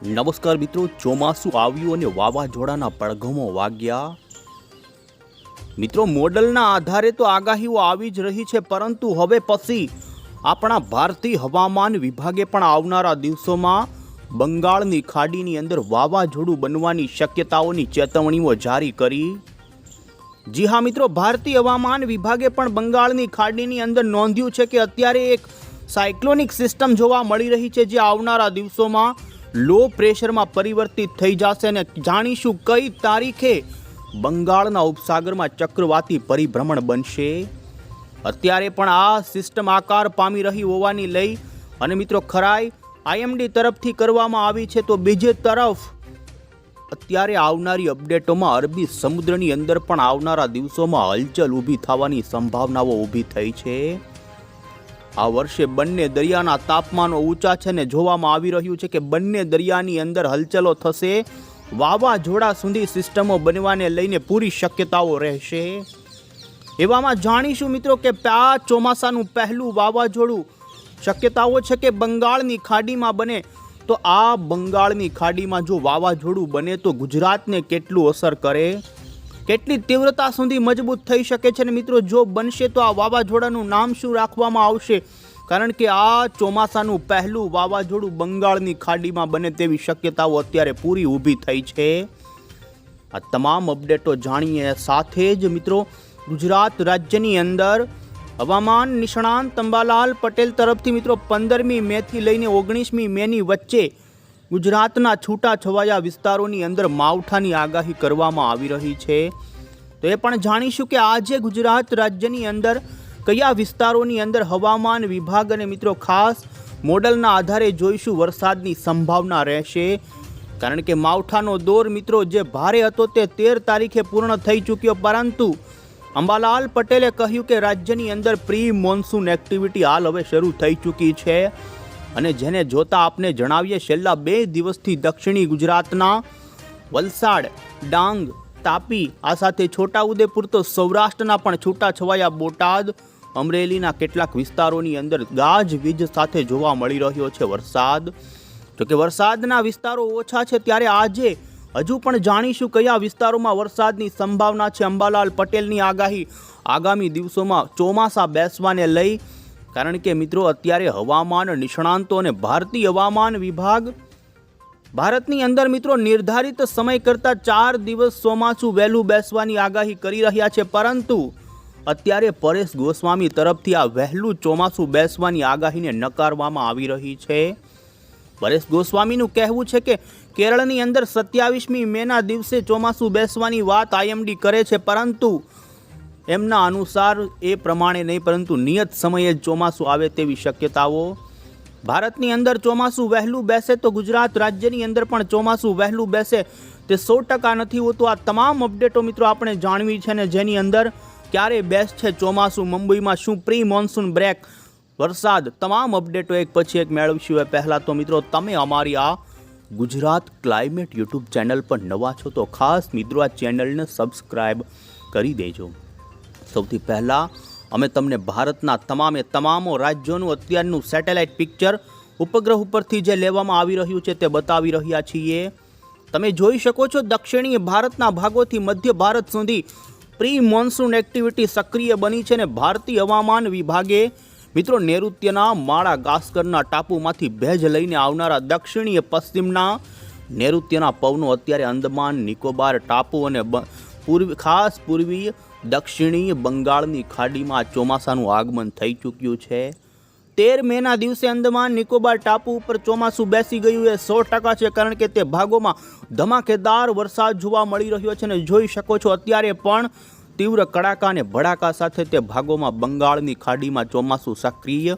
નમસ્કાર મિત્રો, ચોમાસું આવ્યું અને વાવાઝોડાના પડઘમો વાગ્યા. મિત્રો, મોડલના આધારે તો આગાહીઓ આવી જ રહી છે, પરંતુ હવે પછી આપણા ભારતીય હવામાન વિભાગે પણ આવનારા દિવસોમાં બંગાળની ખાડીની અંદર વાવાઝોડું બનવાની શક્યતાઓની ચેતવણીઓ જારી કરી. જી હા, મિત્રો, ભારતીય હવામાન વિભાગે પણ બંગાળની ખાડીની અંદર નોંધ્યું છે કે અત્યારે એક સાયક્લોનિક સિસ્ટમ જોવા મળી રહી છે, જે આવનારા દિવસોમાં લો પ્રેશરમાં પરિવર્તિત થઈ જશે અને જાણીશું કઈ તારીખે બંગાળના ઉપસાગરમાં ચક્રવાતી પરિભ્રમણ બનશે. અત્યારે પણ આ સિસ્ટમ આકાર પામી રહી હોવાની લઈ અને મિત્રો ખરાઈ આઈએમડી તરફથી કરવામાં આવી છે તો બીજી તરફ અત્યારે આવનારી અપડેટોમાં અરબી સમુદ્રની અંદર પણ આવનારા દિવસોમાં હલચલ ઊભી થવાની સંભાવનાઓ ઊભી થઈ છે. આ વર્ષે બંને દરિયાના તાપમાનો ઊંચા છે ને જોવામાં આવી રહ્યું છે કે બંને દરિયાની અંદર હલચલો થશે. વાવાઝોડા સુધી સિસ્ટમો બનવાને લઈને પૂરી શક્યતાઓ રહેશે. એવામાં જાણીશું મિત્રો કે આ ચોમાસાનું પહેલું વાવાઝોડું શક્યતાઓ છે કે બંગાળની ખાડીમાં બને. તો આ બંગાળની ખાડીમાં જો વાવાઝોડું બને તો ગુજરાતને કેટલું અસર કરે? કેટલી તીવ્રતા સુધી મજબૂત થઈ શકે છે અને મિત્રો, જો બનશે તો આ વાવાઝોડાનું નામ શું રાખવામાં આવશે? કારણ કે આ ચોમાસાનું પહેલું વાવાઝોડું બંગાળની ખાડીમાં બને તેવી શક્યતાઓ અત્યારે પૂરી ઊભી થઈ છે. આ તમામ અપડેટો જાણીએ સાથે જ મિત્રો, ગુજરાત રાજ્યની અંદર હવામાન નિષ્ણાંત અંબાલાલ પટેલ તરફથી મિત્રો, પંદરમી મેથી લઈને ઓગણીસમી મેની વચ્ચે ગુજરાતના છૂટા છવાયા વિસ્તારોની અંદર માવઠાની આગાહી કરવામાં આવી રહી છે. તો એ પણ જાણીશું કે આજે ગુજરાત રાજ્યની અંદર કયા વિસ્તારોની અંદર હવામાન વિભાગ અને મિત્રો ખાસ મોડલના આધારે જોઈશું વરસાદની સંભાવના રહેશે. કારણ કે માવઠાનો દોર મિત્રો જે ભારે હતો તે તેર તારીખે પૂર્ણ થઈ ચૂક્યો, પરંતુ અંબાલાલ પટેલે કહ્યું કે રાજ્યની અંદર પ્રી મોન્સૂન એક્ટિવિટી હાલ હવે શરૂ થઈ ચૂકી છે. અને જેને જોતા આપને જણાવીએ, છેલ્લા બે દિવસથી દક્ષિણી ગુજરાતના વલસાડ, ડાંગ, તાપી, આ સાથે છોટાઉદેપુર તો સૌરાષ્ટ્રના પણ છૂટાછવાયા બોટાદ, અમરેલીના કેટલાક વિસ્તારોની અંદર ગાજવીજ સાથે જોવા મળી રહ્યો છે વરસાદ. જોકે વરસાદના વિસ્તારો ઓછા છે, ત્યારે આજે હજુ પણ જાણીશું કયા વિસ્તારોમાં વરસાદની સંભાવના છે. અંબાલાલ પટેલની આગાહી આગામી દિવસોમાં ચોમાસા બેસવાને લઈ કારણ કે મિત્રો, અત્યારે હવામાન નિષ્ણાંતો અને ભારતીય હવામાન વિભાગ ભારતની અંદર મિત્રો નિર્ધારિત સમય કરતાં ચાર દિવસ ચોમાસું વહેલું બેસવાની આગાહી કરી રહ્યા છે. પરંતુ અત્યારે પરેશ ગોસ્વામી તરફથી આ વહેલું ચોમાસું બેસવાની આગાહીને નકારવામાં આવી રહી છે. પરેશ ગોસ્વામીનું કહેવું છે કે કેરળની અંદર સત્યાવીસમી મેના દિવસે ચોમાસું બેસવાની વાત આઈએમડી કરે છે. પરંતુ એમના અનુસાર એ પ્રમાણે નહીં, પરંતુ નિયત સમયે જ ચોમાસું આવે તેવી શક્યતાઓ. ભારતની અંદર ચોમાસું વહેલું બેસે તો ગુજરાત રાજ્યની અંદર પણ ચોમાસું વહેલું બેસે. તે સો ટકા નથી હોતું. આ તમામ અપડેટો મિત્રો આપણે જાણવી છે ને જેની અંદર ક્યારે બેસ્ટ છે ચોમાસું, મુંબઈમાં શું પ્રી મોન્સૂન બ્રેક, વરસાદ, તમામ અપડેટો એક પછી એક મેળવશું. એ પહેલાં તો મિત્રો તમે અમારી આ ગુજરાત ક્લાઇમેટ યુટ્યુબ ચેનલ પર નવા છો તો ખાસ મિત્રો આ ચેનલને સબસ્ક્રાઈબ કરી દેજો. સૌથી પહેલાં અમે તમને ભારતના તમામે તમામો રાજ્યોનું અત્યારનું સેટેલાઇટ પિક્ચર ઉપગ્રહ ઉપરથી જે લેવામાં આવી રહ્યું છે તે બતાવી રહ્યા છીએ. તમે જોઈ શકો છો દક્ષિણીય ભારતના ભાગોથી મધ્ય ભારત સુધી પ્રી મોન્સૂન એક્ટિવિટી સક્રિય બની છે અને ભારતીય હવામાન વિભાગે મિત્રો નૈઋત્યના માળા ગાસ્કરના ટાપુમાંથી ભેજ લઈને આવનારા દક્ષિણીય પશ્ચિમના નૈઋત્યના પવનો અત્યારે અંદમાન, નિકોબાર ટાપુ અને પૂર્વી ખાસ પૂર્વીય દક્ષિણીય બંગાળની ખાડીમાં ચોમાસાનું આગમન થઈ ચૂક્યું છે. તેર મેના દિવસે અંદમાન નિકોબાર ટાપુ ઉપર ચોમાસું બેસી ગયું એ સો ટકા છે કારણ કે તે ભાગોમાં ધમાકેદાર વરસાદ જોવા મળી રહ્યો છે અને જોઈ શકો છો અત્યારે પણ તીવ્ર કડાકા અને ભડાકા સાથે તે ભાગોમાં બંગાળની ખાડીમાં ચોમાસું સક્રિય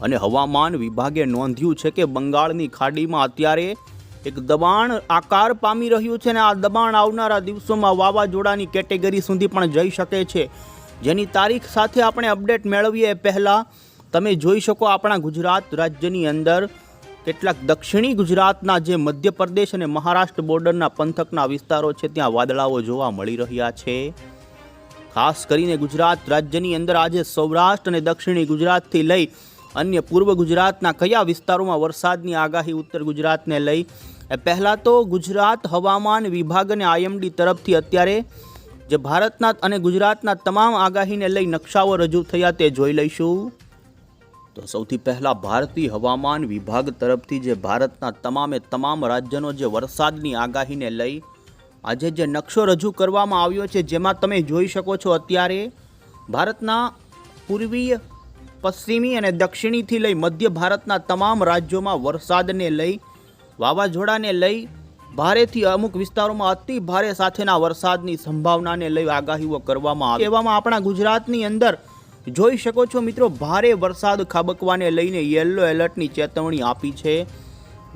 અને હવામાન વિભાગે નોંધ્યું છે કે બંગાળની ખાડીમાં અત્યારે એક દબાણ આકાર પામી રહ્યું છે અને આ દબાણ આવનારા દિવસોમાં વાવાઝોડાની કેટેગરી સુધી પણ જઈ શકે છે. જેની તારીખ સાથે આપણે અપડેટ મેળવીએ એ પહેલાં, તમે જોઈ શકો આપણા ગુજરાત રાજ્યની અંદર કેટલાક દક્ષિણી ગુજરાતના જે મધ્યપ્રદેશ અને મહારાષ્ટ્ર બોર્ડરના પંથકના વિસ્તારો છે, ત્યાં વાદળાઓ જોવા મળી રહ્યા છે. ખાસ કરીને ગુજરાત રાજ્યની અંદર આજે સૌરાષ્ટ્ર અને દક્ષિણી ગુજરાતથી લઈ અન્ય પૂર્વ ગુજરાતના કયા વિસ્તારોમાં વરસાદની આગાહી ઉત્તર ગુજરાતને લઈ એ પહેલાં તો ગુજરાત હવામાન વિભાગ અને આઈએમડી તરફથી અત્યારે જે ભારતના અને ગુજરાતના તમામ આગાહીને લઈ નકશાઓ રજૂ થયા તે જોઈ લઈશું. તો સૌથી પહેલાં ભારતીય હવામાન વિભાગ તરફથી જે ભારતના તમામે તમામ રાજ્યનો જે વરસાદની આગાહીને લઈ આજે જે નકશો રજૂ કરવામાં આવ્યો છે જેમાં તમે જોઈ શકો છો અત્યારે ભારતના પૂર્વીય, પશ્ચિમી અને દક્ષિણીથી લઈ મધ્ય ભારતના તમામ રાજ્યોમાં વરસાદને લઈ વાવાઝોડાને લઈ ભારેથી અમુક વિસ્તારોમાં અતિ ભારે સાથેના વરસાદની સંભાવનાને લઈ આગાહીઓ કરવામાં આવી. એવામાં આપણા ગુજરાતની અંદર જોઈ શકો છો મિત્રો, ભારે વરસાદ ખાબકવાને લઈને યલો એલર્ટની ચેતવણી આપી છે.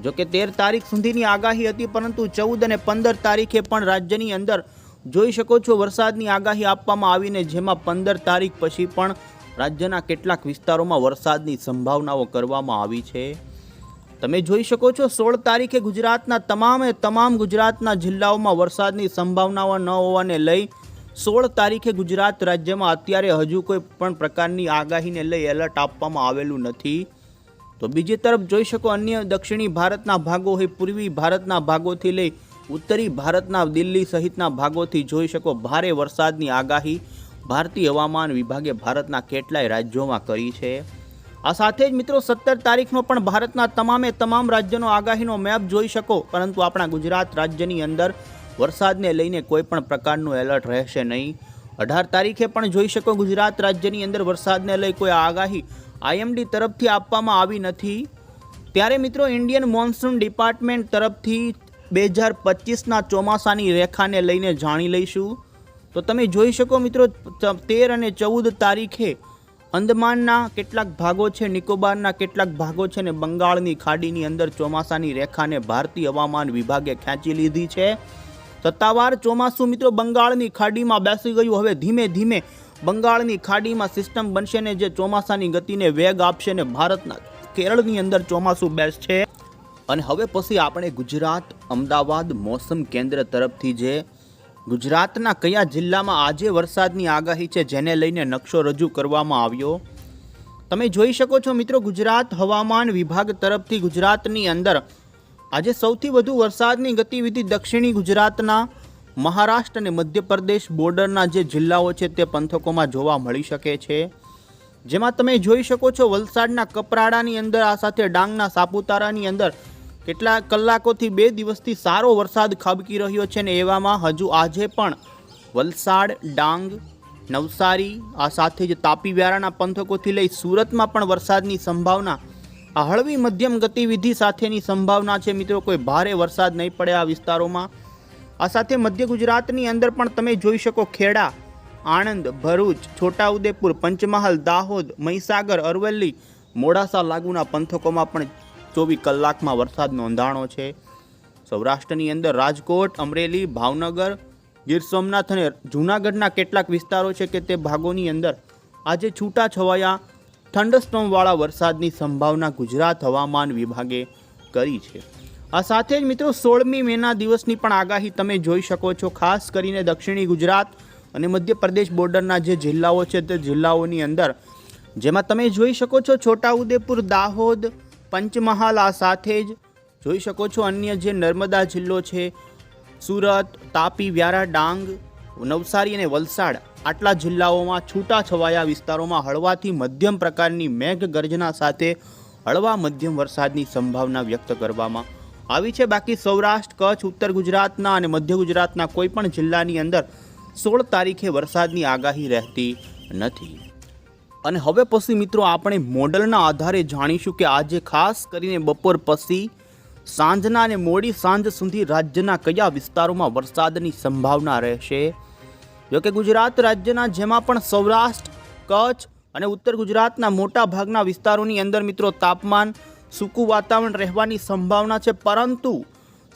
જો કે તેર તારીખ સુધીની આગાહી હતી, પરંતુ ચૌદ અને પંદર તારીખે પણ રાજ્યની અંદર જોઈ શકો છો વરસાદની આગાહી આપવામાં આવીને જેમાં પંદર તારીખ પછી પણ રાજ્યના કેટલાક વિસ્તારોમાં વરસાદની સંભાવનાઓ કરવામાં આવી છે. તમે જોઈ શકો છો, સોળ તારીખે ગુજરાતના તમામે તમામ ગુજરાતના જિલ્લાઓમાં વરસાદની સંભાવનાઓ ન હોવાને લઈ સોળ તારીખે ગુજરાત રાજ્યમાં અત્યારે હજુ કોઈ પણ પ્રકારની આગાહીને લઈ એલર્ટ આપવામાં આવેલું નથી. તો બીજી તરફ જોઈ શકો અન્ય દક્ષિણી ભારતના ભાગો હોય, પૂર્વી ભારતના ભાગોથી લઈ ઉત્તરી ભારતના, દિલ્હી સહિતના ભાગોથી જોઈ શકો ભારે વરસાદની આગાહી ભારતીય હવામાન વિભાગે ભારતના કેટલાય રાજ્યોમાં કરી છે. આ સાથે જ મિત્રો સત્તર તારીખનો પણ ભારતના તમામે તમામ રાજ્યનો આગાહીનો મેપ જોઈ શકો, પરંતુ આપણા ગુજરાત રાજ્યની અંદર વરસાદને લઈને કોઈ પણ પ્રકારનું એલર્ટ રહેશે નહીં. અઢાર તારીખે પણ જોઈ શકો ગુજરાત રાજ્યની અંદર વરસાદને લઈ કોઈ આગાહી આઈએમડી તરફથી આપવામાં આવી નથી. ત્યારે મિત્રો ઇન્ડિયન મોન્સૂન ડિપાર્ટમેન્ટ તરફથી બે હજાર પચીસના ચોમાસાની રેખાને લઈને જાણી લઈશું. તો તમે જોઈ શકો મિત્રો તેર અને ચૌદ તારીખે અંદમાનના કેટલાક ભાગો છે, નિકોબારના કેટલાક ભાગો છે ને બંગાળની ખાડીની અંદર ચોમાસાની રેખાને ભારતીય હવામાન વિભાગે ખેંચી લીધી છે. સત્તાવાર ચોમાસું મિત્રો બંગાળની ખાડીમાં બેસી ગયું. હવે ધીમે ધીમે બંગાળની ખાડીમાં સિસ્ટમ બનશે ને જે ચોમાસાની ગતિને વેગ આપશે ને ભારતના કેરળની અંદર ચોમાસું બેસશે. અને હવે પછી આપણે ગુજરાત, અમદાવાદ, મોસમ કેન્દ્ર તરફથી જે ગુજરાતના કયા જિલ્લામાં આજે વરસાદની આગાહી છે જેને લઈને નકશો રજૂ કરવામાં આવ્યો? તમે જોઈ શકો છો મિત્રો, ગુજરાત હવામાન વિભાગ તરફથી ગુજરાતની અંદર આજે સૌથી વધુ વરસાદની ગતિવિધિ દક્ષિણી ગુજરાતના, મહારાષ્ટ્ર અને મધ્યપ્રદેશ બોર્ડરના જે જિલ્લાઓ છે તે પંથકોમાં જોવા મળી શકે છે. જેમાં તમે જોઈ શકો છો વલસાડના કપરાડાની અંદર, આ સાથે ડાંગના સાપુતારાની અંદર કેટલાક કલાકોથી બે દિવસથી સારો વરસાદ ખાબકી રહ્યો છે ને એવામાં હજુ આજે પણ વલસાડ, ડાંગ, નવસારી, આ સાથે જ તાપી વ્યારાના પંથકોથી લઈ સુરતમાં પણ વરસાદની સંભાવના, આ હળવી મધ્યમ ગતિવિધિ સાથેની સંભાવના છે. મિત્રો, કોઈ ભારે વરસાદ નહીં પડે આ વિસ્તારોમાં. આ સાથે મધ્ય ગુજરાતની અંદર પણ તમે જોઈ શકો ખેડા, આણંદ, ભરૂચ, છોટાઉદેપુર, પંચમહાલ, દાહોદ, મહીસાગર, અરવલ્લી, મોડાસા લાગુના પંથકોમાં પણ ચોવીસ કલાકમાં વરસાદ નોંધાણો છે. સૌરાષ્ટ્રની અંદર રાજકોટ, અમરેલી, ભાવનગર, ગીર સોમનાથ અને જૂનાગઢના કેટલાક વિસ્તારો છે કે તે ભાગોની અંદર આજે છૂટા છવાયા થંડરસ્ટોમવાળા વરસાદની સંભાવના ગુજરાત હવામાન વિભાગે કરી છે. આ સાથે જ મિત્રો સોળમી મેના દિવસની પણ આગાહી તમે જોઈ શકો છો, ખાસ કરીને દક્ષિણી ગુજરાત અને મધ્યપ્રદેશ બોર્ડરના જે જિલ્લાઓ છે તે જિલ્લાઓની અંદર. જેમાં તમે જોઈ શકો છો છોટાઉદેપુર, દાહોદ પંચમહાલ આ સાથે જ. જોઈ શકો છો અન્ય જે નર્મદા જિલ્લો છે, સુરત, તાપી, વ્યારા, ડાંગ, નવસારી અને વલસાડ, આટલા જિલ્લાઓમાં છૂટાછવાયા વિસ્તારોમાં હળવાથી મધ્યમ પ્રકારની મેઘ ગર્જના સાથે હળવા મધ્યમ વરસાદની સંભાવના વ્યક્ત કરવામાં આવી છે. બાકી સૌરાષ્ટ્ર, કચ્છ, ઉત્તર ગુજરાતના અને મધ્ય ગુજરાતના કોઈપણ જિલ્લાની અંદર સોળ તારીખે વરસાદની આગાહી રહેતી નથી. અને હવે પછી મિત્રો આપણે મોડલના આધારે જાણીશું કે આજે ખાસ કરીને બપોર પછી સાંજના અને મોડી સાંજ સુધી રાજ્યના કયા વિસ્તારોમાં વરસાદની સંભાવના રહેશે? જોકે ગુજરાત રાજ્યના જેમાં પણ સૌરાષ્ટ્ર, કચ્છ અને ઉત્તર ગુજરાતના મોટા ભાગના વિસ્તારોની અંદર મિત્રો તાપમાન, સૂકું વાતાવરણ રહેવાની સંભાવના છે. પરંતુ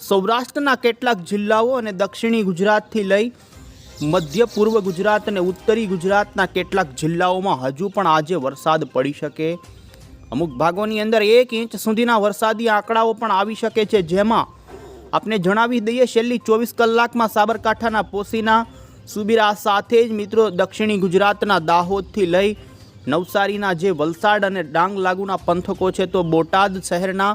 સૌરાષ્ટ્રના કેટલાક જિલ્લાઓ અને દક્ષિણી ગુજરાતથી લઈ મધ્ય પૂર્વ ગુજરાત અને ઉત્તરી ગુજરાતના કેટલાક જિલ્લાઓમાં હજુ પણ આજે વરસાદ પડી શકે. અમુક ભાગોની અંદર એક ઇંચ સુધીના વરસાદી આંકડાઓ પણ આવી શકે છે, જેમાં આપને જણાવી દઈએ છેલ્લી ચોવીસ કલાકમાં સાબરકાંઠાના પોસીના, સુબિરા સાથે જ મિત્રો દક્ષિણી ગુજરાતના દાહોદથી લઈ નવસારીના જે વલસાડ અને ડાંગ લાગુના પંથકો છે, તો બોટાદ શહેરના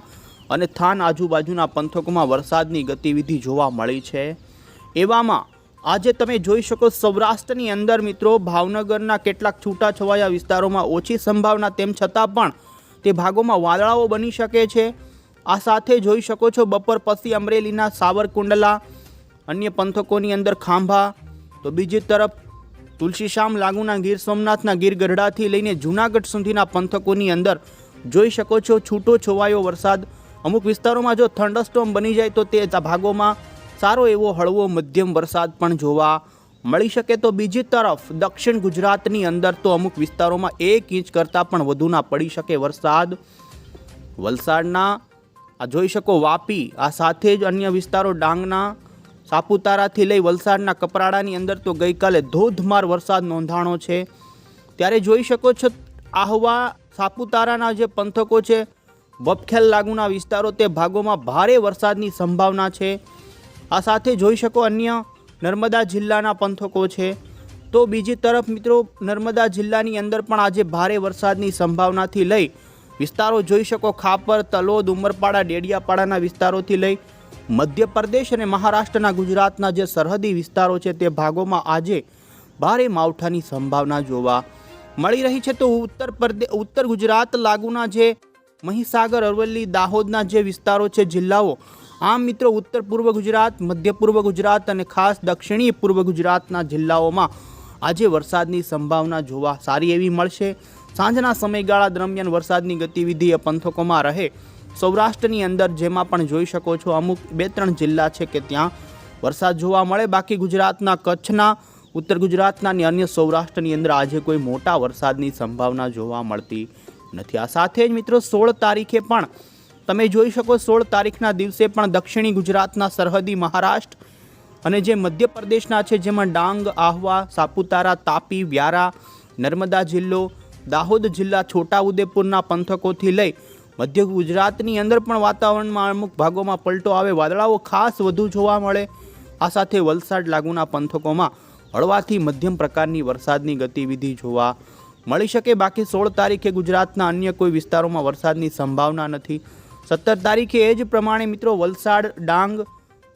અને થાન આજુબાજુના પંથકોમાં વરસાદની ગતિવિધિ જોવા મળી છે. એવામાં આજે તમે જોઈ શકો સૌરાષ્ટ્રની અંદર મિત્રો, ભાવનગરના કેટલાક છૂટાછવાયા વિસ્તારોમાં ઓછી સંભાવના, તેમ છતાં પણ તે ભાગોમાં વાદળાઓ બની શકે છે. આ સાથે જોઈ શકો છો બપોર પછી અમરેલીના સાવરકુંડલા, અન્ય પંથકોની અંદર ખાંભા, તો બીજી તરફ તુલસીશ્યામ, લાગુના ગીર, સોમનાથના ગીર ગઢડાથી લઈને જૂનાગઢ સુધીના પંથકોની અંદર જોઈ શકો છો છૂટો છવાયો વરસાદ. અમુક વિસ્તારોમાં જો થંડરસ્ટોમ બની જાય તો તે ભાગોમાં સારો એવો હળવો મધ્યમ વરસાદ પણ જોવા મળી શકે તો બીજી તરફ દક્ષિણ ગુજરાતની અંદર તો અમુક વિસ્તારોમાં એક ઇંચ કરતાં પણ વધુના પડી શકે વરસાદ. વલસાડના, આ જોઈ શકો વાપી, આ સાથે જ અન્ય વિસ્તારો ડાંગના, સાપુતારાથી લઈ વલસાડના કપરાડાની અંદર તો ગઈકાલે ધોધમાર વરસાદ નોંધાણો છે. ત્યારે જોઈ શકો છો આહવા સાપુતારાના જે પંથકો છે બપખેલ લાગુના વિસ્તારો તે ભાગોમાં ભારે વરસાદની સંભાવના છે. આ સાથે જોઈ શકો અન્ય નર્મદા જિલ્લાના પંથકો છે. તો બીજી તરફ મિત્રો, નર્મદા જિલ્લાની અંદર પણ આજે ભારે વરસાદની સંભાવનાથી લઈ વિસ્તારો જોઈ શકો ખાપર, તલોદ, ઉમરપાડા, ડેડિયાપાડાના વિસ્તારોથી લઈ મધ્યપ્રદેશ અને મહારાષ્ટ્રના ગુજરાતના જે સરહદી વિસ્તારો છે તે ભાગોમાં આજે ભારે માવઠાની સંભાવના જોવા મળી રહી છે. તો ઉત્તર પ્રદેશ ઉત્તર ગુજરાત લાગુના જે મહીસાગર, અરવલ્લી, દાહોદના જે વિસ્તારો છે, જિલ્લાઓ આમ મિત્રો ઉત્તર પૂર્વ ગુજરાત, મધ્ય પૂર્વ ગુજરાત અને ખાસ દક્ષિણી પૂર્વ ગુજરાતના જિલ્લાઓમાં આજે વરસાદની સંભાવના જોવા સારી એવી મળશે. સાંજના સમયગાળા દરમિયાન વરસાદની ગતિવિધિ એ પંથકોમાં રહે. સૌરાષ્ટ્રની અંદર જેમાં પણ જોઈ શકો છો અમુક બે ત્રણ જિલ્લા છે કે ત્યાં વરસાદ જોવા મળે. બાકી ગુજરાતના કચ્છના, ઉત્તર ગુજરાતના અને અન્ય સૌરાષ્ટ્રની અંદર આજે કોઈ મોટા વરસાદની સંભાવના જોવા મળતી નથી. આ સાથે જ મિત્રો સોળ તારીખે પણ તમે જોઈ શકો સોળ તારીખના દિવસે પણ દક્ષિણી ગુજરાતના સરહદી મહારાષ્ટ્ર અને જે મધ્યપ્રદેશના છે, જેમાં ડાંગ, આહવા, સાપુતારા, તાપી, વ્યારા, નર્મદા જિલ્લો, દાહોદ જિલ્લા, છોટાઉદેપુરના પંથકોથી લઈ મધ્ય ગુજરાતની અંદર પણ વાતાવરણમાં અમુક ભાગોમાં પલટો આવે, વાદળાઓ ખાસ વધુ જોવા મળે. આ સાથે વલસાડ લાગુના પંથકોમાં હળવાથી મધ્યમ પ્રકારની વરસાદની ગતિવિધિ જોવા મળી શકે. બાકી સોળ તારીખે ગુજરાતના અન્ય કોઈ વિસ્તારોમાં વરસાદની સંભાવના નથી. સત્તર તારીખે એ જ પ્રમાણે મિત્રો વલસાડ, ડાંગ,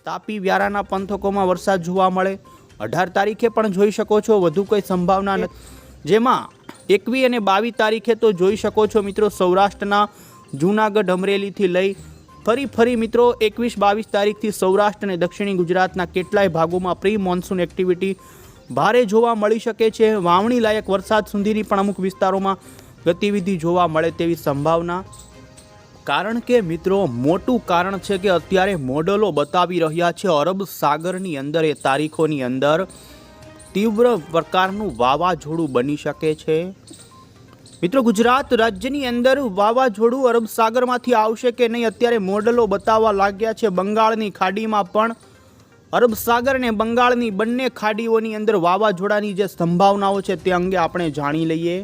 તાપી, વ્યારાના પંથકોમાં વરસાદ જોવા મળે. અઢાર તારીખે પણ જોઈ શકો છો, વધુ કોઈ સંભાવના નથી જેમાં એકવીસ અને બાવીસ તારીખે તો જોઈ શકો છો મિત્રો સૌરાષ્ટ્રના જૂનાગઢ અમરેલીથી લઈ ફરી ફરી મિત્રો એકવીસ, બાવીસ તારીખથી સૌરાષ્ટ્ર અને દક્ષિણી ગુજરાતના કેટલાય ભાગોમાં પ્રી મોન્સૂન એક્ટિવિટી ભારે જોવા મળી શકે છે. વાવણી લાયક વરસાદ સુધીની પણ અમુક વિસ્તારોમાં ગતિવિધિ જોવા મળે તેવી સંભાવના કારણ કે મિત્રો, મોટું કારણ છે કે અત્યારે મોડલો બતાવી રહ્યા છે અરબ સાગરની અંદર, એ તારીખોની અંદર તીવ્ર પ્રકારનું વાવાઝોડું બની શકે છે. મિત્રો, ગુજરાત રાજ્યની અંદર વાવાઝોડું અરબ સાગરમાંથી આવશે કે નહીં, અત્યારે મોડલો બતાવવા લાગ્યા છે. બંગાળની ખાડીમાં પણ અરબ સાગર અને બંગાળની બંને ખાડીઓની અંદર વાવાઝોડાની જે સંભાવનાઓ છે તે અંગે આપણે જાણી લઈએ.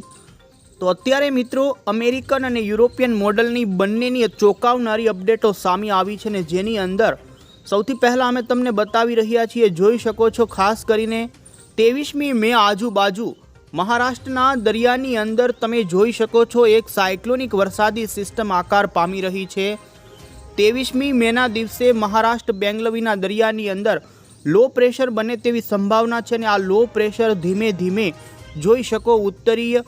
તો અત્યારે મિત્રો અમેરિકન અને યુરોપિયન મોડલની બંનેની ચોંકાવનારી અપડેટો સામે આવી છે ને જેની અંદર સૌથી પહેલાં અમે તમને બતાવી રહ્યા છીએ, જોઈ શકો છો, ખાસ કરીને ત્રેવીસમી મે આજુબાજુ મહારાષ્ટ્રના દરિયાની અંદર તમે જોઈ શકો છો, એક સાયક્લોનિક વરસાદી સિસ્ટમ આકાર પામી રહી છે. ત્રેવીસમી મેના દિવસે મહારાષ્ટ્ર બેંગલવીના દરિયાની અંદર લો પ્રેશર બને તેવી સંભાવના છે અને આ લો પ્રેશર ધીમે ધીમે જોઈ શકો ઉત્તરીય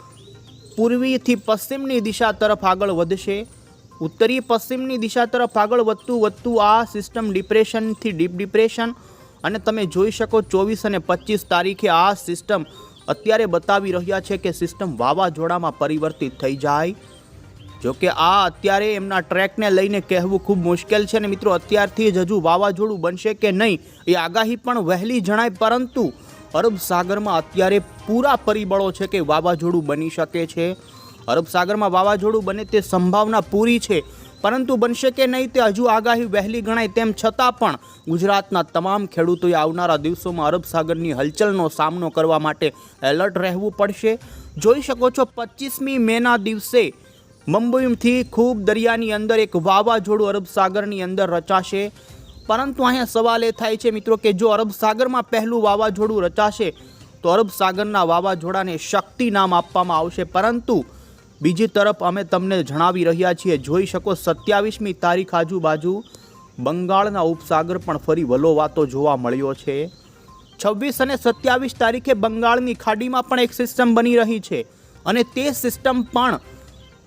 પૂર્વીથી પશ્ચિમની દિશા તરફ આગળ વધશે. ઉત્તરી પશ્ચિમની દિશા તરફ આગળ વધતું વધતું આ સિસ્ટમ ડિપ્રેશનથી ડીપ ડિપ્રેશન અને તમે જોઈ શકો ચોવીસ અને પચીસ તારીખે આ સિસ્ટમ અત્યારે બતાવી રહ્યા છે કે સિસ્ટમ વાવાઝોડામાં પરિવર્તિત થઈ જાય. જોકે આ અત્યારે એમના ટ્રેકને લઈને કહેવું ખૂબ મુશ્કેલ છે અને મિત્રો, અત્યારથી જ હજુ વાવાઝોડું બનશે કે નહીં એ આગાહી પણ વહેલી જણાય, પરંતુ અરબ સાગરમાં અત્યારે પૂરા પરિબળો છે કે વાવાઝોડું બની શકે છે. અરબ સાગરમાં વાવાઝોડું બને તે સંભાવના પૂરી છે, પરંતુ બનશે કે નહીં તે હજુ આગાહી વહેલી ગણાય તેમ છતાં પણ ગુજરાતના તમામ ખેડૂતોએ આવનારા દિવસોમાં અરબ સાગરની હલચલનો સામનો કરવા માટે એલર્ટ રહેવું પડશે. જોઈ શકો છો પચીસમી મેના દિવસે મુંબઈથી ખૂબ દરિયાની અંદર એક વાવાઝોડું અરબ સાગરની અંદર રચાશે. પરંતુ અહીંયા સવાલ એ થાય છે મિત્રો કે જો અરબ સાગરમાં પહેલું વાવાઝોડું રચાશે, તો અરબ સાગરના વાવાઝોડાને શક્તિ નામ આપવામાં આવશે. પરંતુ બીજી તરફ અમે તમને જણાવી રહ્યા છીએ, જોઈ શકો સત્યાવીસમી તારીખ આજુબાજુ બંગાળના ઉપસાગર પણ ફરી વલોવાતો જોવા મળ્યો છે. છવ્વીસ અને સત્યાવીસ તારીખે બંગાળની ખાડીમાં પણ એક સિસ્ટમ બની રહી છે અને તે સિસ્ટમ પણ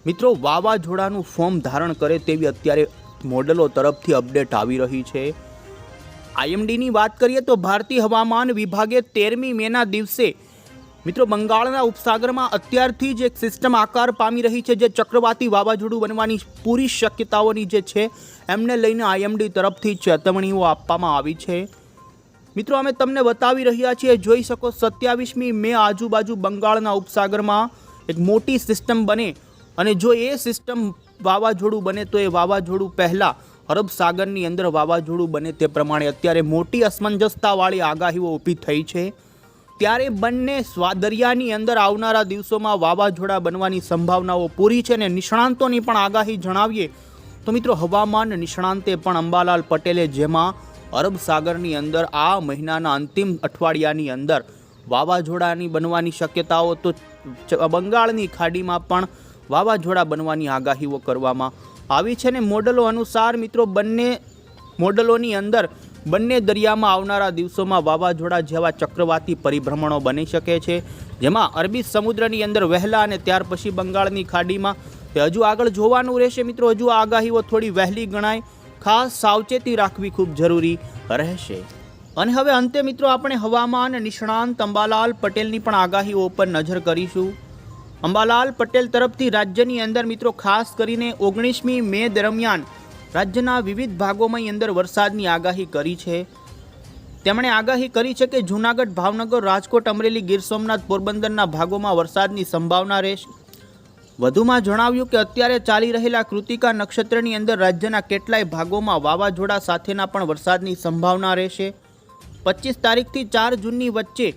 મિત્રો વાવાઝોડાનું ફોર્મ ધારણ કરે તેવી અત્યારે મોડલો તરફથી અપડેટ આવી રહી છે. આઈએમડીની વાત કરીએ તો ભારતીય હવામાન વિભાગે તેરમી મેના દિવસે મિત્રો બંગાળના ઉપસાગરમાં અત્યારથી જ એક સિસ્ટમ આકાર પામી રહી છે જે ચક્રવાતી વાવાઝોડું બનવાની પૂરી શક્યતાઓની જે છે એમને લઈને આઈએમડી તરફથી ચેતવણીઓ આપવામાં આવી છે. મિત્રો અમે તમને બતાવી રહ્યા છીએ, જોઈ શકો સત્યાવીસમી મે આજુબાજુ બંગાળના ઉપસાગરમાં એક મોટી સિસ્ટમ બને અને જો એ સિસ્ટમ વાવાઝોડું બને તો એ વાવાઝોડું પહેલાં અરબ સાગરની અંદર વાવાઝોડું બને તે પ્રમાણે અત્યારે મોટી અસમંજસતાવાળી આગાહીઓ ઊભી થઈ છે. ત્યારે બંને સ્વા દરિયાની અંદર આવનારા દિવસોમાં વાવાઝોડા બનવાની સંભાવનાઓ પૂરી છે અને નિષ્ણાંતોની પણ આગાહી જણાવીએ તો મિત્રો હવામાન નિષ્ણાંતે પણ અંબાલાલ પટેલે જેમાં અરબ સાગરની અંદર આ મહિનાના અંતિમ અઠવાડિયાની અંદર વાવાઝોડાની બનવાની શક્યતાઓ તો બંગાળની ખાડીમાં પણ વાવાઝોડા બનવાની આગાહીઓ કરવામાં આવી છે ને મોડલો અનુસાર મિત્રો બંને મોડલોની અંદર બંને દરિયામાં આવનારા દિવસોમાં વાવાઝોડા જેવા ચક્રવાતી પરિભ્રમણો બની શકે છે. જેમાં અરબી સમુદ્રની અંદર વહેલા અને ત્યાર પછી બંગાળની ખાડીમાં તે હજુ આગળ જોવાનું રહેશે. મિત્રો, હજુ આગાહીઓ થોડી વહેલી ગણાય. ખાસ સાવચેતી રાખવી ખૂબ જરૂરી રહેશે. અને હવે અંતે મિત્રો, આપણે હવામાન નિષ્ણાંત અંબાલાલ પટેલની પણ આગાહીઓ ઉપર નજર કરીશું. અંબાલાલ પટેલ તરફથી રાજ્યની અંદર મિત્રો, ખાસ કરીને ઓગણીસમી મે દરમિયાન રાજ્યના વિવિધ ભાગોમાં અંદર વરસાદની આગાહી કરી છે. તેમણે આગાહી કરી છે કે જૂનાગઢ, ભાવનગર, રાજકોટ, અમરેલી, ગીર સોમનાથ, પોરબંદરના ભાગોમાં વરસાદની સંભાવના રહેશે. વધુમાં જણાવ્યું કે અત્યારે ચાલી રહેલા કૃતિકા નક્ષત્રની અંદર રાજ્યના કેટલાય ભાગોમાં વાવાઝોડા સાથેના પણ વરસાદની સંભાવના રહેશે. પચીસ તારીખથી ચાર જૂનની વચ્ચે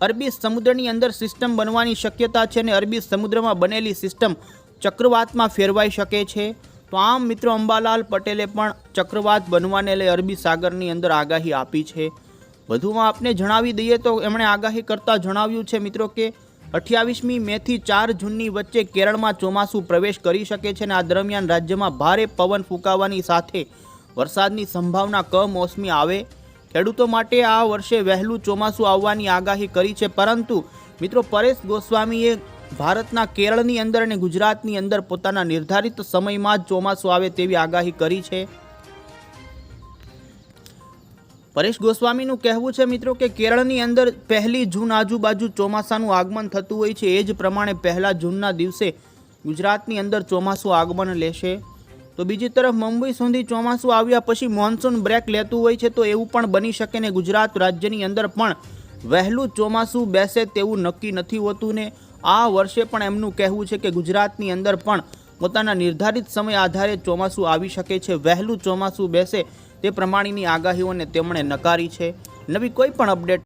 અરબી સમુદ્રની અંદર સિસ્ટમ બનવાની શક્યતા છે અને અરબી સમુદ્રમાં બનેલી સિસ્ટમ ચક્રવાતમાં ફેરવાઈ શકે છે. તો આમ મિત્રો અંબાલાલ પટેલે પણ ચક્રવાત બનવાને લઈ અરબી સાગરની અંદર આગાહી આપી છે. વધુમાં આપને જણાવી દઈએ તો એમણે આગાહી કરતાં જણાવ્યું છે મિત્રો કે અઠ્યાવીસમી મેથી ચાર જૂનની વચ્ચે કેરળમાં ચોમાસું પ્રવેશ કરી શકે છે અને આ દરમિયાન રાજ્યમાં ભારે પવન ફૂંકાવાની સાથે વરસાદની સંભાવના કમોસમી આવે. ખેડૂતો માટે આ વર્ષે વહેલું ચોમાસું આવવાની આગાહી કરી છે, પરંતુ મિત્રો પરેશ ગોસ્વામીએ ભારતના કેરળની અંદર અને ગુજરાતની અંદર પોતાના નિર્ધારિત સમયમાં જ ચોમાસું આવે તેવી આગાહી કરી છે. પરેશ ગોસ્વામીનું કહેવું છે મિત્રો કે કેરળની અંદર પહેલી જૂન આજુબાજુ ચોમાસાનું આગમન થતું હોય છે, એ જ પ્રમાણે પહેલા જૂનના દિવસે ગુજરાતની અંદર ચોમાસું આગમન લેશે. તો બીજી તરફ મુંબઈ સુધી ચોમાસું આવ્યા પછી મોન્સૂન બ્રેક લેતું હોય છે તો એવું પણ બની શકે ને ગુજરાત રાજ્યની અંદર પણ વહેલું ચોમાસું બેસે તેવું નક્કી નથી હોતું ને આ વર્ષે પણ એમનું કહેવું છે કે ગુજરાતની અંદર પણ પોતાના નિર્ધારિત સમય આધારે ચોમાસું આવી શકે છે. વહેલું ચોમાસું બેસે તે પ્રમાણેની આગાહીઓને તેમણે નકારી છે. નવી કોઈ પણ અપડેટ